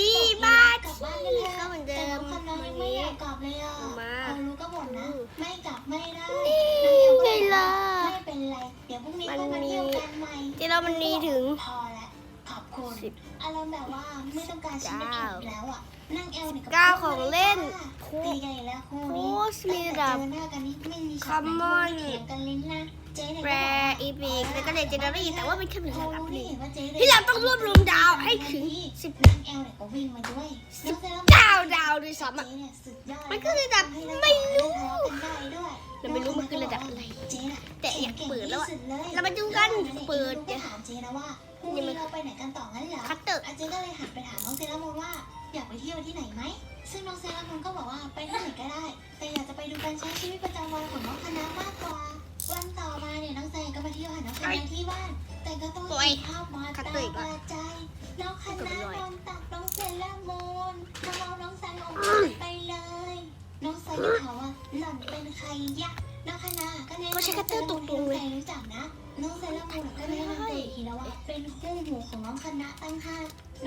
ดีบ้ากลับที่เข้าเหมือนเดิแต่มน้องคันน้องยังไม่อยากกลับเลยอะมาพอรู้ก็บ่นนะ ไม่กลับไม่ได้นี่ลก็ไงล่ะไม่เป็นไร เดี๋ยวพรุ่งนี้ก็มาเที่ยวกันใหม่ที่เรามันมีถึงพอแล้วขอบคุณสิบอารมณ์แบบว่าไม่ต้องการชีวิตอีกแล้วอะนั่งเอลเนี่ยบเก้าของเล่นตีกันอีกแล้วคู่นี้สต์มีดับเจอหน้ากันนี่ไม่มีคัมมอนเถียงกันลิ้นนะเจ๊เนี่ยแปรอีพิกแล้วก็เลเจนดารี่แต่ว่าเป็นแค่เพียงเขาระดับรู้หได้นึ่งเห็นว่าเจ๊ที่เราต้องรวบรวมดาวให้ถึงสิบนั่งเอลเนี่ยก็วิ่งมาด้วยสิบแล้วเสร็จแล้วเก้าดาวด้วยซ้ำเจ๊อะเนี่ยสุดยอดมันคือระดับไม่รู้เราไม่รู้มันคือระดับอะไรแต่อยากเปิดแล้วอะเรามาดูกันเปิดเดี๋ยวถามเจ๊นะว่าพรุ่งนี้เราไปไหนกันต่องั้นเหรอคัตเตอร์อาเจ๊ก็เลยหันไปถามน้องเซรามูนว่าอยากไปเที่ยวที่ไหนไหมซึ่งน้องเซรามูนก็บอกว่าไปที่ไหนก็ได้ แต่อยากจะไปดูการใช้ชีวิตประจำวันของน้องคณะมากกว่า วันต่อมาเนี่ยน้องเซก็มาเที่ยวหาน้องคณะที่บ้านแต่ก็ต้องปล่อยเห็นภาพมาคัตาตเตอร์อีกบาแล้วดใจน้องคณะนอนตักน้องเซรามูนมาเอาน้องไซออกไปเลย น้องไซก็ถามว่าหล่อนเป็นใครยะน้องคณะก็แนะนำก็ใช้คัตเตอร์ตรงๆเลยให้น้องไซรู้จักนะ น้องไซรามูนก็แนะนำตัวอีกทีแล้วว่าเป็นคู่หูของน้องคณะตั้งห้า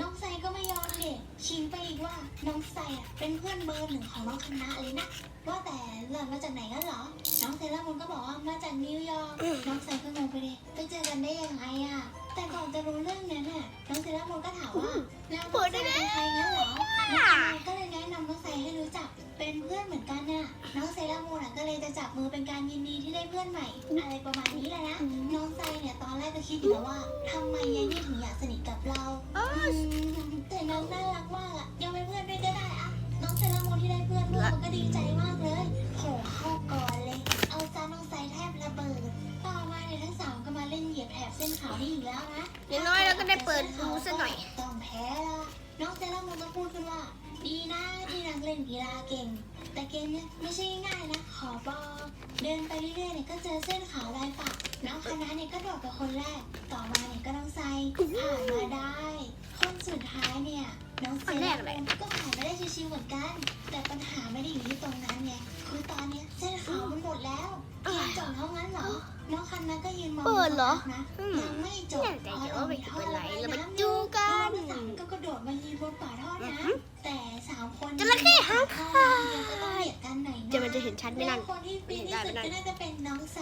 น้องไซก็ไม่ยอมเด็ชิงไปอีกว่าน้องไซอะเป็นเพื่อนเบอร์หนึ่งของน้องคณะเลยนะว่าแต่หล่อนมาจากไหนกันเหรอ น้องเซรามูนก็บอกว่ามาจากนิวยอร์กน้องไซก็งงไปเลยไปเจอกันได้ยังไงอะแต่ก่อนจะรู้เรื่องนั้นน่ะน้องเซรามูนก็ถามว่าแล้วน้องไซเป็นใครงั้นเหรอน้องไซก็เลยแนะนำน้องไซให้รู้จักเป็นเพื่อนเหมือนกันน่ะน้องเซรามูนก็เลยจะจับมือเป็นการยินดีที่ได้เพื่อนใหม่ อะไรประมาณนี้แหละนะ คิดอยู่แล้วว่าทำไมยายนี่ถึงอยากสนิทกับเราอ๋ออืมแต่น้องน่ารักมากอะยังเป็นเพื่อนด้วยก็ได้อะน้องเซรามูนที่ได้เพื่อนเพื่อนมันก็ดีใจมากเลยโผล่เข้าก่อนเลย เอาซาน้องไซแทบระเบิดต่อมาเนี่ยทั้งสามก็มาเล่นเหยียบแถบเส้นขาวนี่อีกแล้วนะอย่างน้อยเราก็ได้เปิดดูซะหน่อย ต้องแพ้ละน้องเซรามูนก็พูดขึ้นว่า ดีนะที่นางเล่นกีฬาเก่ง แต่เกมเนี่ยไม่ใช่ง่ายนะขอบอกเดินไปเรื่อยๆเนี่ยก็เจอเส้นขาวลายปักน้องคณะเนี่ยก็โดดกับคนแรก ต่อมาเนี่ยก็น้องไซผ่านมาได้ คนสุดท้ายเนี่ยน้องเซนก็ผ่านมาได้ชิวๆเหมือนกัน แต่ปัญหาไม่ได้อยู่ที่ตรงนั้นไงคือตอนเนี้ยเส้นขาวมันหมดแล้ว เกมจบเท่านั้นเหรอ น้องคันนั้นก็ยืนมองเปิดเหรอนะอืมยังไม่จบแน่ใจเดี๋ยวว่าเป็นอะไรเรามาดูกันน้องสามก็กระโดดมายืนบนป่าท่อน้ำแต่สามคนจระเข้หางขาดก็ต้องเบียดกันหน่อยนะจะมันจะเห็นชัดไหมนั่นแล้วคนที่ปีนที่สุดเห็นได้ไหมนั่นก็น่าจะเป็นน้องไซ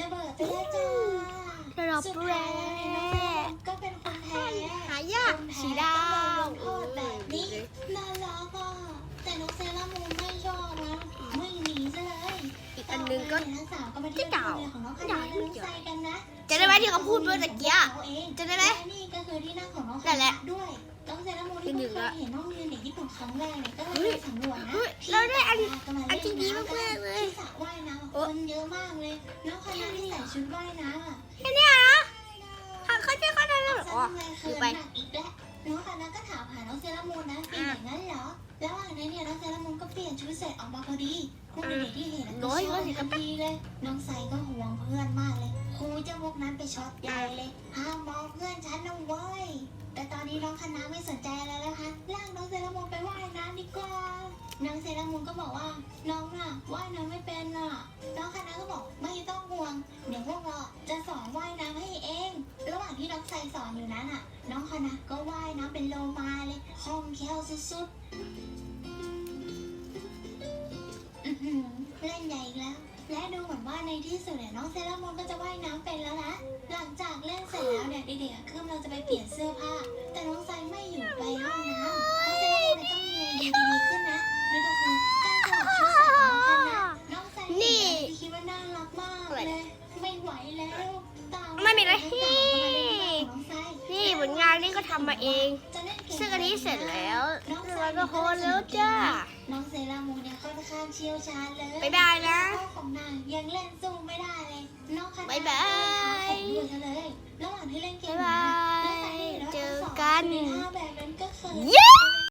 ระเบิดไปแล้วจ้าระดับสุดแรท้ายแล้วเนี่ยน้องไซก็เป็นคนแพ้หายากสีดาวโทษแบบนี้น่ารักอะแต่น้องเซรามูน กอันหนึงก็ทั้งสามก็มาเที่ยวที่เก่าโรงเรียนของน้องคณะและน้องไซกันนะจะได้ไหมที่เขาพูดเมื่อตะกี้อะจะได้ไหมและนี่ก็คือที่นั่งของน้องคนั่นแหณะละด้วยน้องเซรามูนที่ที่หนึ่เพิ่งงเคละยเห็นน้องเรียนเด็กญี่ปุ่นครั้งแรกเนี่ยก็เลยเฮ้ยไปสำรวจนะเฮ้ยเราได้อันก็มาอันเล่ที่ดีำมากๆเลยที่สระว่ายน้ำคนเยอะมากเลยน้องคณะที่ใส่ชุดว่ายน้ำอะแค่เนี้ยเหรอเขาเขาจะเข้าได้แล้วเหรออ๋อคืคืออไปไปอีกแล้วน้องคณะก็ถามหาน้องเซรามูนนะเป็นอย่างนั้นเหรอแล้ววันนั้นเนี่ยน้องเซรามูนก็เปลี่ยนชุดเสร็จออกมาพอดีพวกเด็กๆที่เห็นก็ชอบทันทีเลย น้องไซก็ห่วงเพื่อนมากเลยครูเจ้าพวกนั้นไปช็อตใหญ่เลยห้ามมองเพื่อนฉันนะเว้ยแต่ตอนนี้น้องคณะไม่สนใจอะไรแล้วคะลากน้องเซรามูนไปว่ายน้ำดีกว่าน้องเซรามูนก็บอกว่า น้องน่ะว่ายน้ำไม่เป็นน่ะน้องคณะก็บอกไม่ต้องห่วง เดี๋ยวพวกเราจะสอนว่ายน้ำให้เอง ระหว่างที่น้องไซสอนอยู่นั้นอะ น้องคณะก็ว่ายน้ำเป็นโลมาเลยคล่องแคล่วสุดๆ แล้วและดูเหมือนว่าในที่สุดเนี่ยน้องเซรามูนก็จะว่ายน้ำเป็นแล้วนะหลังจากเล่นเสร็จแล้วเนี่ยเด็กๆอะขึ้นเราจะไปเปลี่ยนเสื้อผ้า แต่น้องไซไม่อยู่ไปห้องน้ำน้องเซรามูนเนี่ยต้องมีไอเดียดีๆขึ้นนะนั่นก็คือการสลับชุดใส่ของน้องคณะน้องไซเห็นนี่แล้วคิดว่าน่ารักมากเลย ไม่ไหวแล้วตาไม่มีอะไรทั้งสามก็มาเล่นที่บ้านของน้องไซนี่ผลงานนี่ก็ทำมาเอง จะเล่นเกมซึ่งอันนี้ เสร็จแล้วน้องไซแล้วก็โพสต์แล้วจ้า น้องเซรามูนเนี่ยค่อนข้างเชี่ยวชาญเลยบ๊ายบายนะพ่อของนางยังเล่นสู้ไม่ได้เลย น้องคณะบ๊ายบายแข่งด้วยซะเลยระหว่างที่เล่นเกมบ๊ายบายน้องไซเห็นว่าเจอทั้งสงกันในท่าแบบนั้นก็เขินเย้